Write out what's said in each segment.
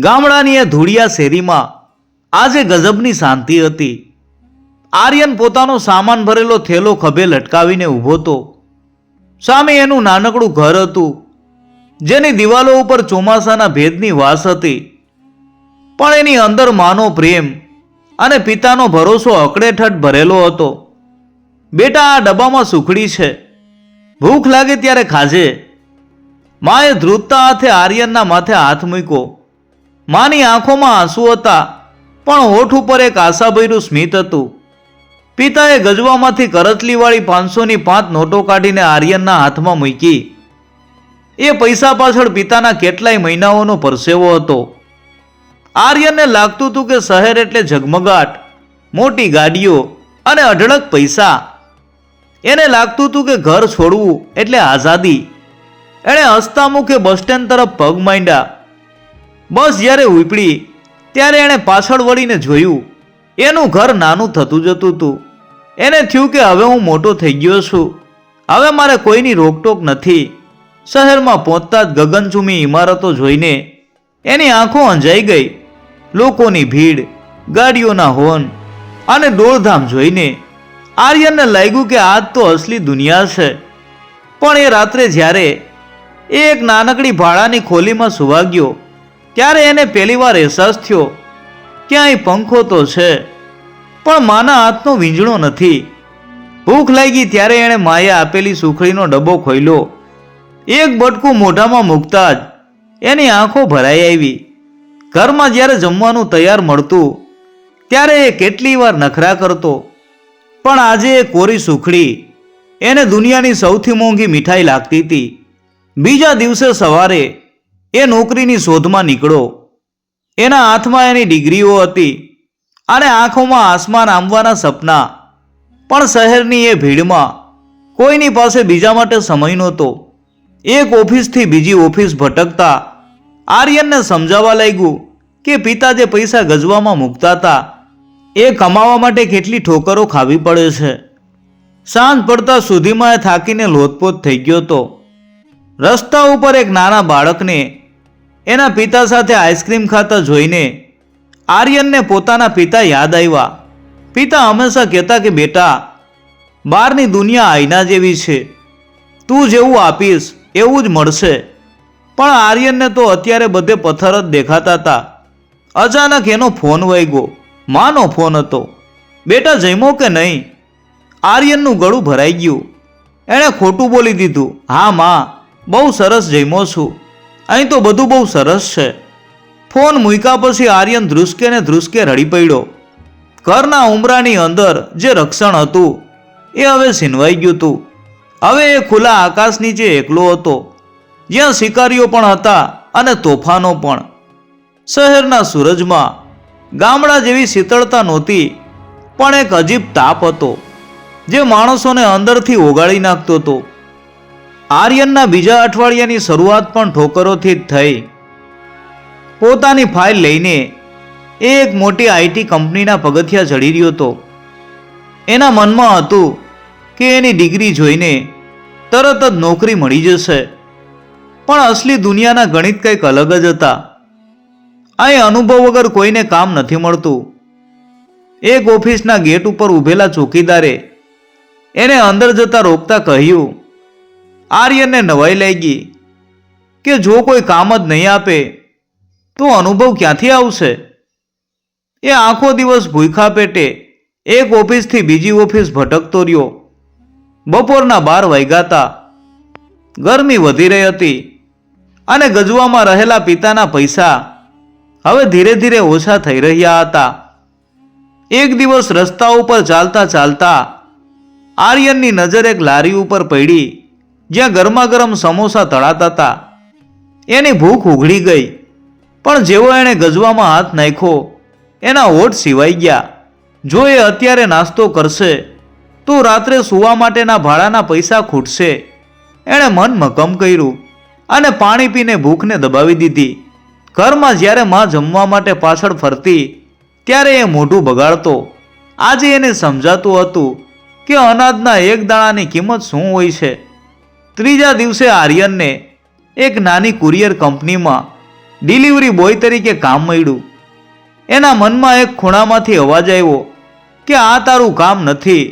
ગામડાની એ ધૂળિયા શેરીમાં આજે ગજબની શાંતિ હતી. આર્યન પોતાનો સામાન ભરેલો થેલો ખભે લટકાવીને ઊભો હતો. સામે એનું નાનકડું ઘર હતું, જેની દિવાલો ઉપર ચોમાસાના ભેદની વાસ હતી. પણ એની અંદર માનો પ્રેમ અને પિતાનો ભરોસો અકડેઠટ ભરેલો હતો. બેટા, આ ડબ્બામાં સુખડી છે. ભૂખ લાગે ત્યારે ખાજે. માએ ધ્રુતતા હાથે આર્યનના માથે હાથ મૂક્યો. માની આંખોમાં આંસુ હતા, પણ હોઠ ઉપર એક આશાભર્યું સ્મિત હતું. પિતાએ ગજવામાંથી કરચલીવાળી પાંચસોની પાંચ નોટો કાઢીને આર્યનના હાથમાં મૂકી. એ પૈસા પાછળ પિતાના કેટલાય મહિનાઓનો પરસેવો હતો. આર્યનને લાગતું હતું કે શહેર એટલે ઝગમગાટ, મોટી ગાડીઓ અને અઢળક પૈસા. એને લાગતું હતું કે ઘર છોડવું એટલે આઝાદી. એણે હસતા મુખે બસ સ્ટેન્ડ તરફ પગ માંડ્યા. બસ જ્યારે ઉપડી, ત્યારે એણે પાછળ વળીને જોયું, એનું ઘર નાનું થતું જતું હતું. એને થયું કે હવે હું મોટો થઈ ગયો છું. હવે મારે કોઈની રોકટોક નથી. શહેરમાં પહોંચતા જ ગગનચુમી ઇમારતો જોઈને એની આંખો અંજાઈ ગઈ. લોકોની ભીડ, ગાડીઓના હોર્ન અને દોડધામ જોઈને આર્યનને લાગ્યું કે આજ તો અસલી દુનિયા છે. પણ એ રાત્રે જ્યારે એ એક નાનકડી ભાડાની ખોલીમાં સુવા ગયો ત્યારે એને પહેલીવાર અહેસાસ થયો કે અહીં પંખો તો છે, પણ માના હાથનો વીંજણો નથી. ભૂખ લાગી ત્યારે એણે માએ આપેલી સુખડીનો ડબ્બો ખોલ્યો એક બટકું મોઢામાં મૂકતા જ એની આંખો ભરાઈ આવી. ઘરમાં જ્યારે જમવાનું તૈયાર મળતું, ત્યારે એ કેટલી વાર નખરા કરતો. પણ આજે એ કોરી સુખડી એને દુનિયાની સૌથી મોંઘી મીઠાઈ લાગતી હતી. બીજા દિવસે સવારે એ નોકરીની શોધમાં નીકળો. એના હાથમાં એની ડિગ્રીઓ હતી અને આંખોમાં આસમાન આંબવાના સપના. પણ શહેરની એ ભીડમાં કોઈની પાસે બીજા માટે સમય નહોતો. એક ઓફિસથી બીજી ઓફિસ ભટકતા આર્યનને સમજાવવા લાગ્યું કે પિતા જે પૈસા ગજવામાં મૂકતા હતા. એ કમાવા માટે કેટલી ઠોકરો ખાવી પડે છે. સાંજ પડતા સુધીમાં એ થાકીને લોથપોથ થઈ ગયો હતો. રસ્તા ઉપર એક નાના બાળકને એના પિતા સાથે આઈસ્ક્રીમ ખાતા જોઈને આર્યનને પોતાના પિતા યાદ આવ્યા. પિતા હંમેશા કહેતા કે, બેટા, બહારની દુનિયા આઈના જેવી છે. તું જેવું આપીશ, એવું જ મળશે. પણ આર્યનને તો અત્યારે બધે પથ્થર જ દેખાતા હતા. અચાનક એનો ફોન વાગ્યો. માનો ફોન હતો. બેટા, જમ્યો કે નહીં? આર્યનનું ગળું ભરાઈ ગયું. એણે ખોટું બોલી દીધું. હા, માં, બહુ સરસ જમ્યો છું. અહીં તો બધું બહુ સરસ છે. ફોન મૂક્યા પછી આર્યન ધ્રુસકે ને ધ્રુસકે રડી પડ્યો. ઘરના ઉમરાની અંદર જે રક્ષણ હતું, એ હવે છીનવાઈ ગયું હતું. હવે એ ખુલ્લા આકાશ નીચે એકલો હતો. જ્યાં શિકારીઓ પણ હતા અને તોફાનો પણ. શહેરના સૂરજમાં ગામડા જેવી શીતળતા નહોતી, પણ એક અજીબ તાપ હતો, જે માણસોને અંદરથી ઓગાળી નાખતો હતો. આર્યનના બીજા અઠવાડિયાની શરૂઆત પણ ઠોકરોથી જ થઈ. પોતાની ફાઇલ લઈને એ એક મોટી આઈટી કંપનીના પગથિયા ચડી રહ્યો હતો. એના મનમાં હતું કે એની ડિગ્રી જોઈને તરત જ નોકરી મળી જશે. પણ અસલી દુનિયાના ગણિત કંઈક અલગ જ હતા. અહીં અનુભવ વગર કોઈને કામ નથી મળતું. એક ઓફિસના ગેટ ઉપર ઊભેલા ચોકીદારે એને અંદર જતા રોકતા કહ્યું આર્યનને નવાઈ લાગી કે જો કોઈ કામ જ નહીં આપે, તો અનુભવ ક્યાંથી આવશે? એ આખો દિવસ ભૂખા પેટે એક ઓફિસથી બીજી ઓફિસ ભટકતો રહ્યો. બપોરના બાર વાગ્યાતા ગરમી વધી રહી હતી અને ગજવામાં રહેલા પિતાના પૈસા હવે ધીરે ધીરે ઓછા થઈ રહ્યા હતા. એક દિવસ રસ્તા ઉપર ચાલતા ચાલતા આર્યનની નજર એક લારી ઉપર પડી જ્યાં ગરમા ગરમ સમોસા તળાતા હતા. એની ભૂખ ઉઘડી ગઈ, પણ જેવો એણે ગજવામાં હાથ નાખ્યો, એના હોઠ સિવાઈ ગયા. જો એ અત્યારે નાસ્તો કરશે, તો રાત્રે સૂવા માટેના ભાડાના પૈસા ખૂટશે. એણે મન મક્કમ કર્યું અને પાણી પીને ભૂખને દબાવી દીધી. ઘરમાં જ્યારે માં જમવા માટે પાછળ ફરતી, ત્યારે એ મોઢું બગાડતો. આજે એને સમજાતું હતું કે અનાજના એક દાણાની કિંમત શું હોય છે? ત્રીજા દિવસે આર્યનને એક નાની કુરિયર કંપનીમાં ડિલિવરી બોય તરીકે કામ મળ્યું. એના મનમાં એક ખૂણામાંથી અવાજ આવ્યો કે, આ તારું કામ નથી.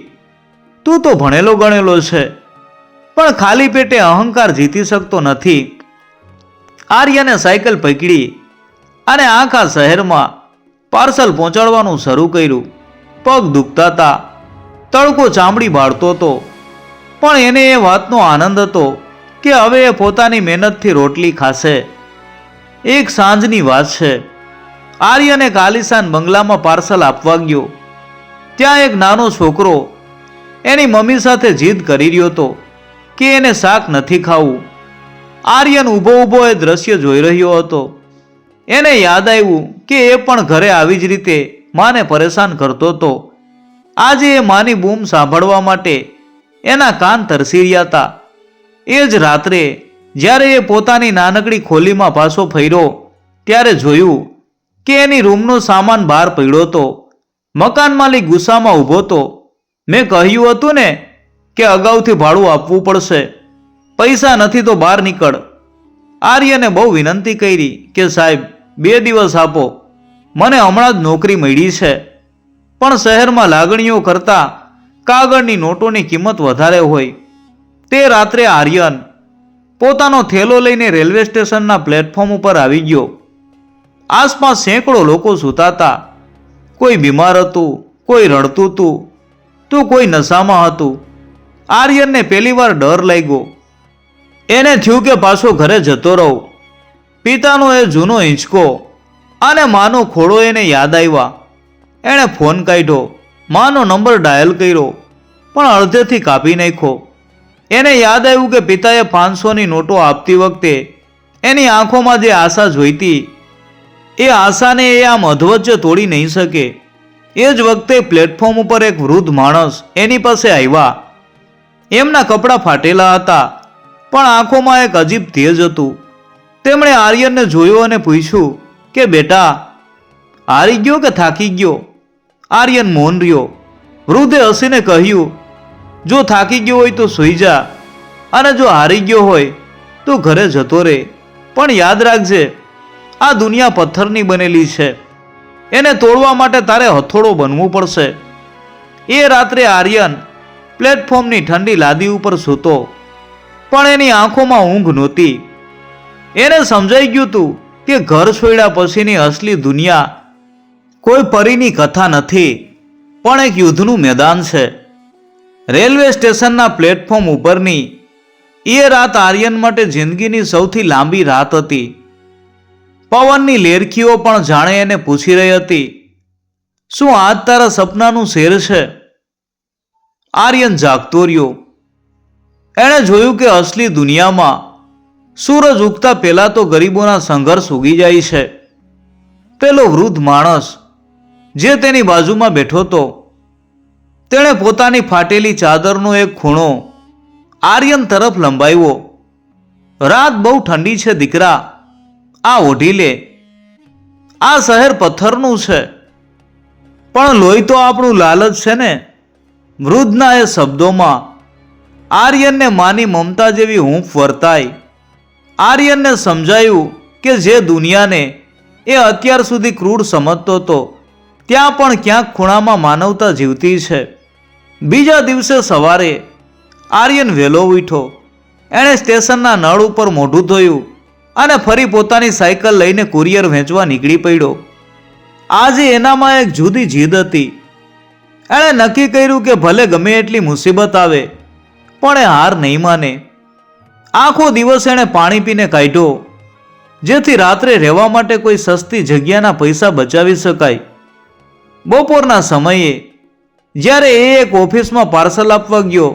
તું તો ભણેલો ગણેલો છે, પણ ખાલી પેટે અહંકાર જીતી શકતો નથી. આર્યને સાયકલ પકડી અને આખા શહેરમાં પાર્સલ પહોંચાડવાનું શરૂ કર્યું. પગ દુખતા હતા તડકો ચામડી બાળતો હતો. પણ એને એ વાતનો આનંદ હતો કે હવે એ પોતાની મહેનતથી રોટલી ખાશે. એક સાંજની વાત છે. આર્યને કાલિસાન બંગલામાં પાર્સલ આપવા ગયો. ત્યાં એક નાનો છોકરો એની મમ્મી સાથે જીદ કરી રહ્યો હતો કે એને શાક નથી ખાવું. આર્યન ઊભો ઊભો એ દ્રશ્ય જોઈ રહ્યો હતો. એને યાદ આવ્યું કે એ પણ ઘરે આવી જ રીતે માને પરેશાન કરતો હતો. આજે એ માની બૂમ સાંભળવા માટે એના કાન તરસી રહ્યા હતા એ જ રાત્રે જ્યારે એ પોતાની નાનકડી ખોલીમાં પાછો ફર્યો, ત્યારે જોયું કે એની રૂમનો સામાન બહાર પડ્યો હતો. મકાન માલિક ગુસ્સામાં ઊભો હતો. મેં કહ્યું હતું ને કે અગાઉથી ભાડું આપવું પડશે. પૈસા નથી તો બહાર નીકળ. આર્યને બહુ વિનંતી કરી કે સાહેબ, બે દિવસ આપો. મને હમણાં જ નોકરી મળી છે. પણ શહેરમાં લાગણીઓ કરતાં કાગળની નોટોની કિંમત વધારે હોય. તે રાત્રે આર્યન પોતાનો થેલો લઈને રેલવે સ્ટેશનના પ્લેટફોર્મ ઉપર આવી ગયો. આસપાસ સેંકડો લોકો સૂતા હતા કોઈ બીમાર હતું, કોઈ રડતું હતું, તો કોઈ નશામાં હતું. આર્યનને પહેલીવાર ડર લાગ્યો. એને થયું કે પાછો ઘરે જતો રહું. પિતાનો એ જૂનો હિંચકો અને માનો ખોડો એને યાદ આવ્યા. એણે ફોન કાઢ્યો. માનો નંબર ડાયલ કર્યો, પણ અડધેથી કાપી નાખ્યો. એને યાદ આવ્યું કે પિતાએ પાંચસોની નોટો આપતી વખતે એની આંખોમાં જે આશા જોઈતી, એ આશાને એ આમ અધવચ્ચે તોડી નહીં શકે. એ જ વખતે પ્લેટફોર્મ ઉપર એક વૃદ્ધ માણસ એની પાસે આવ્યા. એમના કપડાં ફાટેલા હતા, પણ આંખોમાં એક અજીબ તેજ હતું. તેમણે આર્યનને જોયો અને પૂછ્યું કે, બેટા, હારી ગયો કે થાકી ગયો? આર્યન મૌન રહ્યો વૃદ્ધે હસીને કહ્યું, જો થાકી ગયો હોય તો સૂઈ જા, અને જો હારી ગયો હોય તો ઘરે જતો રહે પણ યાદ રાખજે, આ દુનિયા પથ્થરની બનેલી છે. એને તોડવા માટે તારે હથોડો બનવું પડશે. એ રાત્રે આર્યન પ્લેટફોર્મની ઠંડી લાદી ઉપર સૂતો, પણ એની આંખોમાં ઊંઘ નહોતી. એને સમજાઈ ગયું હતું કે ઘર છોડ્યા પછીની અસલી દુનિયા કોઈ પરીની કથા નથી, પણ એક યુદ્ધનું મેદાન છે. રેલવે સ્ટેશનના પ્લેટફોર્મ ઉપરની એ રાત આર્યન માટે જિંદગીની સૌથી લાંબી રાત હતી. પવનની લેરખીઓ પણ જાણે એને પૂછી રહી હતી, શું આજ તારા સપનાનું શેર છે? આર્યન જાગતો રહ્યો. એણે જોયું કે અસલી દુનિયામાં, સૂરજ ઉગતા પહેલા તો ગરીબોના સંઘર્ષ ઉગી જાય છે. પેલો વૃદ્ધ માણસ જે તેની બાજુમાં બેઠો હતો. તેણે પોતાની ફાટેલી ચાદરનો એક ખૂણો આર્યન તરફ લંબાવ્યો. રાત બહુ ઠંડી છે દીકરા, આ ઓઢી લે. આ શહેર પથ્થરનું છે. પણ લોહી તો આપણું લાલચ છે ને? વૃદ્ધના એ શબ્દોમાં આર્યનને માની મમતા જેવી હૂંફ વર્તાઈ. આર્યનને સમજાયું કે જે દુનિયાને એ અત્યાર સુધી ક્રૂર સમજતો હતો. ત્યાં પણ ક્યાંક ખૂણામાં માનવતા જીવતી છે. બીજા દિવસે સવારે આર્યન વહેલો ઉઠ્યો. એણે સ્ટેશનના નળ ઉપર મોઢું ધોયું અને ફરી પોતાની સાયકલ લઈને કુરિયર વેચવા નીકળી પડ્યો. આજે એનામાં એક જુદી જીદ હતી. એણે નક્કી કર્યું કે ભલે ગમે એટલી મુસીબત આવે, પણ એ હાર નહીં માને. આખો દિવસ એણે પાણી પીને કાઢ્યો. જેથી રાત્રે રહેવા માટે કોઈ સસ્તી જગ્યાના પૈસા બચાવી શકાય. બપોરના સમયે જ્યારે એ એક ઓફિસમાં પાર્સલ આપવા ગયો,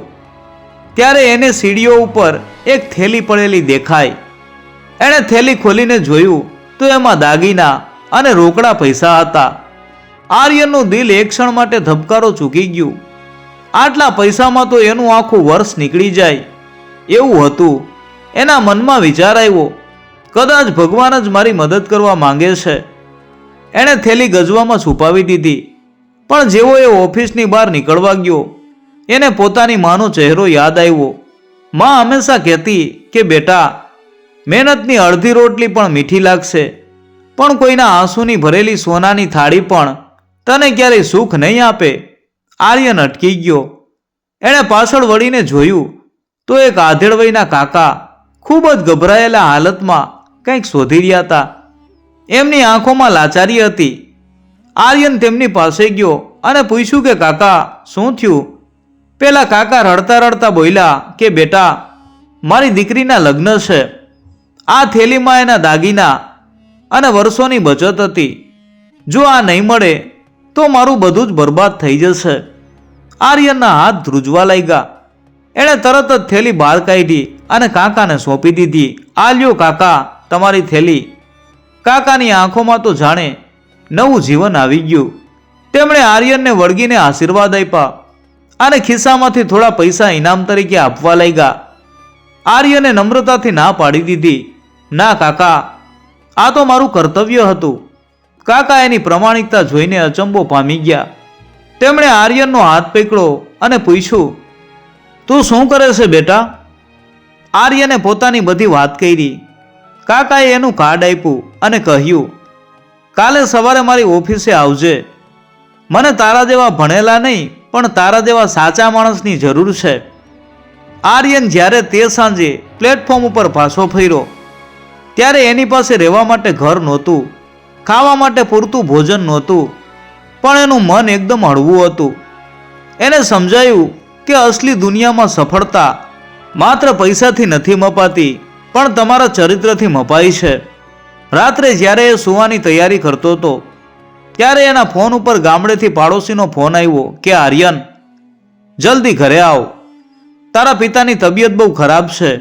ત્યારે એને સીડીઓ ઉપર એક થેલી પડેલી દેખાય એણે થેલી ખોલીને જોયું તો એમાં દાગીના અને રોકડા પૈસા હતા. આર્યનનું દિલ એક ક્ષણ માટે ધબકારો ચૂકી ગયું. આટલા પૈસામાં તો એનું આખું વર્ષ નીકળી જાય. એવું હતું. એના મનમાં વિચાર આવ્યો, કદાચ ભગવાન જ મારી મદદ કરવા માંગે છે. એણે થેલી ગજવામાં છુપાવી દીધી. પણ જેવો એ ઓફિસની બહાર નીકળવા ગયો, એને પોતાની માનો ચહેરો યાદ આવ્યો. માં હંમેશા કહેતી કે, બેટા, મહેનતની અડધી રોટલી પણ મીઠી લાગશે, પણ કોઈના આંસુની ભરેલી સોનાની થાળી પણ તને ક્યારેય સુખ નહીં આપે. આર્યન અટકી ગયો. એણે પાછળ વળીને જોયું તો એક આધેડવયના કાકા ખૂબ જ ગભરાયેલા હાલતમાં કંઈક શોધી રહ્યા હતા. એમની આંખોમાં લાચારી હતી. આર્યન તેમની પાસે ગયો અને પૂછ્યું કે, કાકા, શું થયું? પેલા કાકા રડતા રડતા બોલ્યા કે, બેટા, મારી દીકરીના લગ્ન છે. આ થેલીમાં એના દાગીના અને વર્ષોની બચત હતી. જો આ નહીં મળે, તો મારું બધું જ બરબાદ થઈ જશે. આર્યનના હાથ ધ્રુજવા લાગ્યા. એણે તરત જ થેલી બહાર કાઢી અને કાકાને સોંપી દીધી. આ લ્યો કાકા, તમારી થેલી. કાકાની આંખોમાં તો જાણે નવું જીવન આવી ગયું. તેમણે આર્યનને વળગીને આશીર્વાદ આપ્યા અને ખિસ્સામાંથી થોડા પૈસા ઇનામ તરીકે આપવા લાગ્યા. આર્યને નમ્રતાથી ના પાડી દીધી. ના, કાકા, આ તો મારું કર્તવ્ય હતું. કાકા એની પ્રમાણિકતા જોઈને અચંબો પામી ગયા. તેમણે આર્યનનો હાથ પકડ્યો અને પૂછ્યું, તું શું કરે છે બેટા? આર્યને પોતાની બધી વાત કરી કાકાએ એનું કાર્ડ આપ્યું અને કહ્યું, કાલે સવારે મારી ઓફિસે આવજે. મને તારા જેવા ભણેલા નહીં, પણ તારા જેવા સાચા માણસની જરૂર છે. આર્યન જ્યારે તે સાંજે પ્લેટફોર્મ ઉપર પાછો ફર્યો, ત્યારે એની પાસે રહેવા માટે ઘર નહોતું, ખાવા માટે પૂરતું ભોજન નહોતું, પણ એનું મન એકદમ હળવું હતું. એને સમજાયું કે અસલી દુનિયામાં સફળતા માત્ર પૈસાથી નથી મપાતી પણ તમારા ચરિત્રથી મપાય છે. રાત્રે જ્યારે એ સુવાની તૈયારી કરતો હતો, ત્યારે એના ફોન ઉપર ગામડેથી પાડોશીનો ફોન આવ્યો કે, આર્યન, જલ્દી ઘરે આવ. તારા પિતાની તબિયત બહુ ખરાબ છે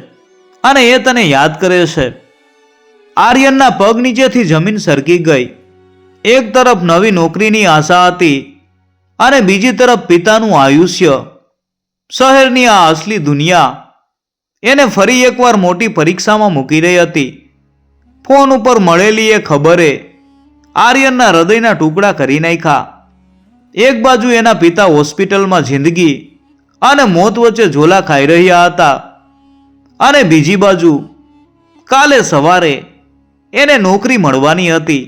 અને એ તને યાદ કરે છે. આર્યનના પગ નીચેથી જમીન સરકી ગઈ. એક તરફ નવી નોકરીની આશા હતી અને બીજી તરફ પિતાનું આયુષ્ય. શહેરની આ અસલી દુનિયા એને ફરી એકવાર મોટી પરીક્ષામાં મૂકી રહી હતી. ફોન ઉપર મળેલી એ ખબરે આર્યનના હૃદયના ટુકડા કરી નાખ્યા. એક બાજુ એના પિતા હોસ્પિટલમાં જિંદગી અને મોત વચ્ચે ઝોલા ખાઈ રહ્યા હતા અને બીજી બાજુ કાલે સવારે એને નોકરી મળવાની હતી.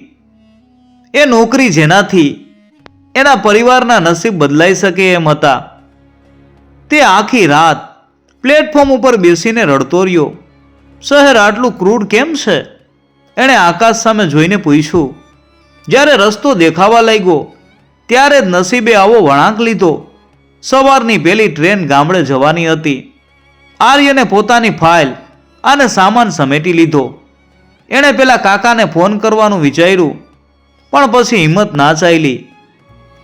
એ નોકરી જેનાથી એના પરિવારના નસીબ બદલાઈ શકે એમ હતા. તે આખી રાત પ્લેટફોર્મ ઉપર બેસીને રડતો રહ્યો. શહેર આટલું ક્રૂડ કેમ છે? એણે આકાશ સામે જોઈને પૂછ્યું. જ્યારે રસ્તો દેખાવા લાગ્યો, ત્યારે જ નસીબે આવો વળાંક લીધો. સવારની પેલી ટ્રેન ગામડે જવાની હતી. આર્યને પોતાની ફાઇલ અને સામાન સમેટી લીધો. એણે પેલા કાકાને ફોન કરવાનું વિચાર્યું, પણ પછી હિંમત ના ચાલી.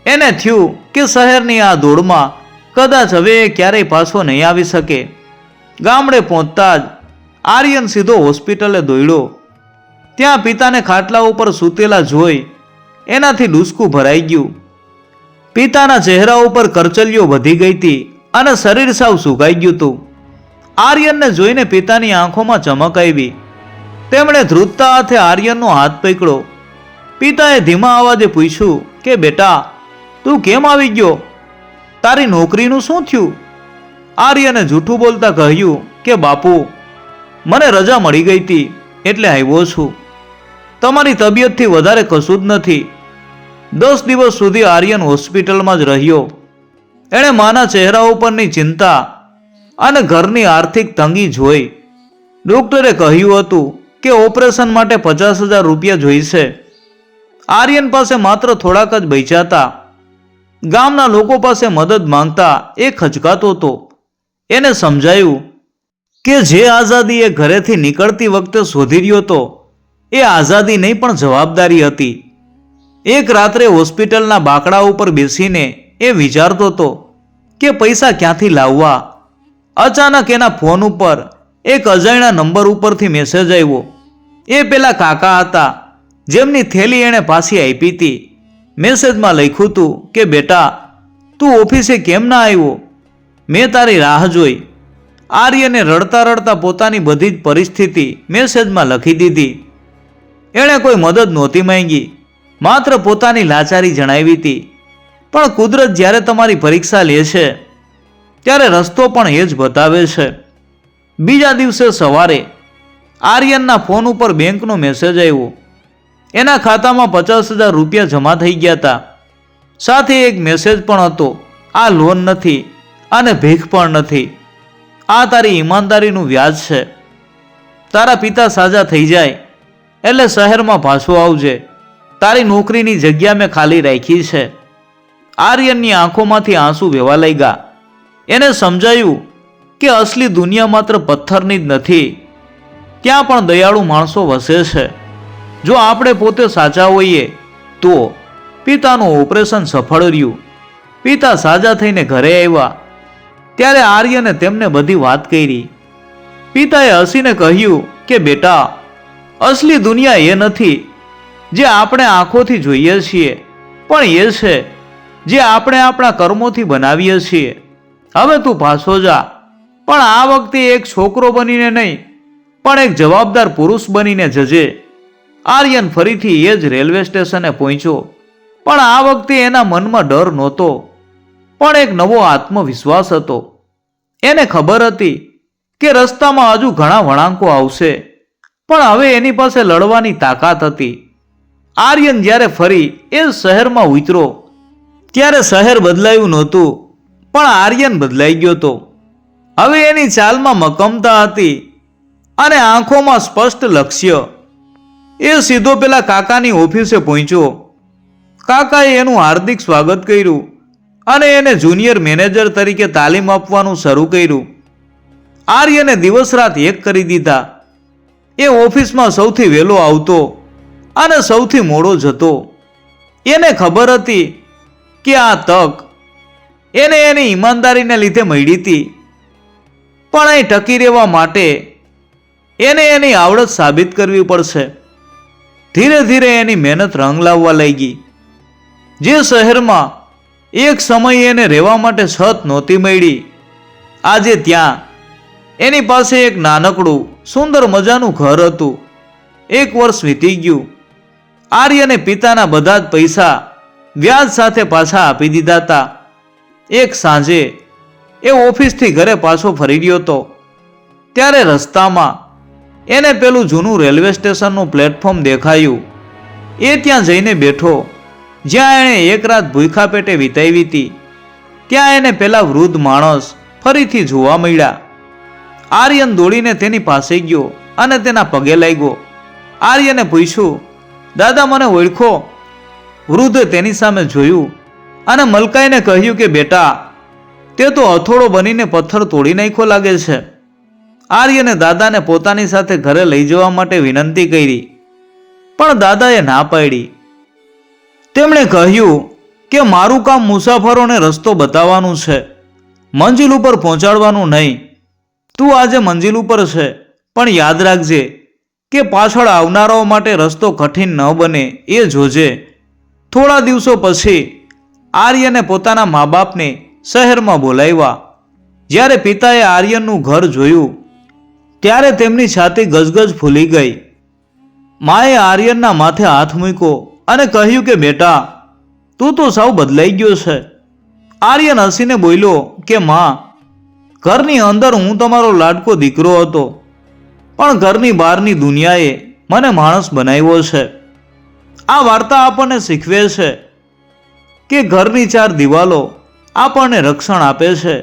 એને થયું કે શહેરની આ દોડમાં કદાચ હવે એ ક્યારેય પાછો નહીં આવી શકે. ગામડે પહોંચતા જ આર્યન સીધો હોસ્પિટલે દોડ્યો ત્યાં પિતાને ખાટલા ઉપર સૂતેલા જોઈ એનાથી ડૂસકું ભરાઈ ગયું. પિતાના ચહેરા ઉપર કરચલીઓ વધી ગઈ હતી અને શરીર સાવ સુકાઈ ગયું હતું. આર્યનને જોઈને પિતાની આંખોમાં ચમક આવી. તેમણે ધ્રુતતા હાથે આર્યનનો હાથ પકડ્યો. પિતાએ ધીમા અવાજે પૂછ્યું કે, બેટા, તું કેમ આવી ગયો? તારી નોકરીનું શું થયું? આર્યને જૂઠું બોલતા કહ્યું કે, બાપુ, મને રજા મળી ગઈ હતી એટલે આવ્યો છું. તમારી તબિયતથી વધારે કશું જ નથી. દસ દિવસ સુધી આર્યન હોસ્પિટલમાં જ રહ્યો. એણે માના ચહેરા ઉપરની ચિંતા અને ઘરની આર્થિક તંગી જોઈ. ડૉક્ટરે કહ્યું હતું કે, ઓપરેશન માટે પચાસ હજાર રૂપિયા જોઈશે. આર્યન પાસે માત્ર થોડાક જ બચ્યા હતા. ગામના લોકો પાસે મદદ માંગતા એ ખચકાતો હતો. એને સમજાયું કે જે આઝાદી એ ઘરેથી નીકળતી વખતે શોધી રહ્યો હતો, એ આઝાદી નહીં પણ જવાબદારી હતી. એક રાત્રે હોસ્પિટલના બાકડા ઉપર બેસીને એ વિચારતો હતો કે પૈસા ક્યાંથી લાવવા? અચાનક એના ફોન ઉપર એક અજાણ્યા નંબર ઉપરથી મેસેજ આવ્યો. એ પેલા કાકા હતા, જેમની થેલી એણે પાછી આપી હતી. મેસેજમાં લખ્યું હતું કે, બેટા, તું ઓફિસે કેમ ના આવ્યો? મેં તારી રાહ જોઈ. આર્યને રડતા રડતા પોતાની બધી જ પરિસ્થિતિ મેસેજમાં લખી દીધી. એણે કોઈ મદદ નહોતી માંગી. માત્ર પોતાની લાચારી જણાવી હતી. પણ કુદરત જ્યારે તમારી પરીક્ષા લે છે, ત્યારે રસ્તો પણ એ જ બતાવે છે. બીજા દિવસે સવારે આર્યનના ફોન ઉપર બેંકનો મેસેજ આવ્યો. એના ખાતામાં પચાસ હજાર રૂપિયા જમા થઈ ગયા હતા. સાથે એક મેસેજ પણ હતો, આ લોન નથી અને ભીખ પણ નથી. આ તારી ઈમાનદારીનું વ્યાજ છે. તારા પિતા સાજા થઈ જાય, એટલે શહેરમાં પાછો આવજે. તારી નોકરીની જગ્યા મેં ખાલી રાખી છે. આર્યનની આંખોમાંથી આંસુ વહેવા લાગ્યા. એને સમજાયું કે અસલી દુનિયા માત્ર પથ્થરની જ નથી. ત્યાં પણ દયાળુ માણસો વસે છે. જો આપણે પોતે સાચા હોઈએ, તો પિતાનું ઓપરેશન સફળ રહ્યું. પિતા સાજા થઈને ઘરે આવ્યા. ત્યારે આર્યને તેમને બધી વાત કરી. પિતાએ હસીને કહ્યું કે, બેટા, અસલી દુનિયા એ નથી, જે આપણે આંખોથી જોઈએ છીએ, પણ એ છે જે આપણે આપણા કર્મોથી બનાવીએ છીએ. હવે તું પાછો જા. પણ આ વખતે એક છોકરો બનીને નહીં, પણ એક જવાબદાર પુરુષ બનીને જજે. આર્યન ફરીથી એ જ રેલવે સ્ટેશને પહોંચ્યો. પણ આ વખતે એના મનમાં ડર નહોતો. પણ એક નવો આત્મવિશ્વાસ હતો. એને ખબર હતી કે રસ્તામાં હજુ ઘણા વળાંકો આવશે. પણ હવે એની પાસે લડવાની તાકાત હતી. આર્યન જ્યારે ફરી એ શહેરમાં ઉતરો ત્યારે શહેર બદલાયું નહોતું, પણ આર્યન બદલાઈ ગયો હતો હવે એની ચાલમાં મકમતા હતી અને આંખોમાં સ્પષ્ટ લક્ષ્ય. એ સીધો પેલા કાકાની ઓફિસે પહોંચ્યો. કાકાએ એનું હાર્દિક સ્વાગત કર્યું અને એને જુનિયર મેનેજર તરીકે તાલીમ આપવાનું શરૂ કર્યું. આર્યને દિવસ રાત એક કરી દીધા. એ ઓફિસમાં સૌથી વહેલો આવતો અને સૌથી મોડો જતો. એને ખબર હતી કે આ તક એને એની ઈમાનદારીને લીધે મળી હતી. પણ અહીં ટકી રહેવા માટે એને એની આવડત સાબિત કરવી પડશે. ધીરે ધીરે એની મહેનત રંગ લાવવા લાગી. જે શહેરમાં એક સમયે એને રહેવા માટે છત નહોતી મળી. આજે ત્યાં એની પાસે એક નાનકડું, સુંદર મજાનું ઘર હતું. એક વર્ષ વીતી ગયું. આર્યને પિતાના બધા જ પૈસા વ્યાજ સાથે પાછા આપી દીધા હતા. એક સાંજે એ ઓફિસથી ઘરે પાછો ફરી ગયો હતો. ત્યારે રસ્તામાં એને પેલું જૂનું રેલવે સ્ટેશનનું પ્લેટફોર્મ દેખાયું. એ ત્યાં જઈને બેઠો. જ્યાં એણે એક રાત ભૂખા પેટે વિતાવી હતી. ત્યાં એને પેલા વૃદ્ધ માણસ ફરીથી જોવા મળ્યા. આર્યન દોડીને તેની પાસે ગયો અને તેના પગે લાગ્યો. આર્યને પૂછ્યું, દાદા, મને ઓળખો. વૃદ્ધે તેની સામે જોયું અને મલકાઈને કહ્યું કે, બેટા, તે તો હથોડો બનીને પથ્થર તોડી નાખ્યો લાગે છે. આર્યને દાદાને પોતાની સાથે ઘરે લઈ જવા માટે વિનંતી કરી. પણ દાદાએ ના પાડી. તેમણે કહ્યું કે મારું કામ મુસાફરોને રસ્તો બતાવવાનું છે. મંજિલ ઉપર પહોંચાડવાનું નહીં. તું આજે મંજિલ ઉપર છે, પણ યાદ રાખજે કે પાછળ આવનારાઓ માટે રસ્તો કઠિન ન બને, એ જોજે. થોડા દિવસો પછી આર્યને પોતાના મા બાપને શહેરમાં બોલાવ્યા. જ્યારે પિતાએ આર્યનનું ઘર જોયું ત્યારે તેમની છાતી ગજગજ ફૂલી ગઈ. માએ આર્યનના માથે હાથ મૂક્યો અને કહ્યું કે, બેટા, તું તો સાવ બદલાઈ ગયો છે. આર્યન હસીને બોલ્યો કે, માં, ઘરની અંદર હું તમારો લાડકો દીકરો હતો, પણ ઘરની બહારની દુનિયાએ મને માણસ બનાવ્યો છે. આ વાર્તા આપણને શીખવે છે કે ઘરની ચાર દિવાલો આપણને રક્ષણ આપે છે,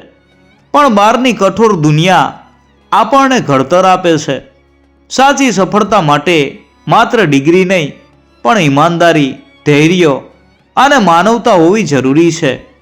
પણ બહારની કઠોર દુનિયા આપણને ઘડતર આપે છે. સાચી સફળતા માટે માત્ર ડિગ્રી નહીં, પણ ઈમાનદારી, ધૈર્ય અને માનવતા હોવી જરૂરી છે.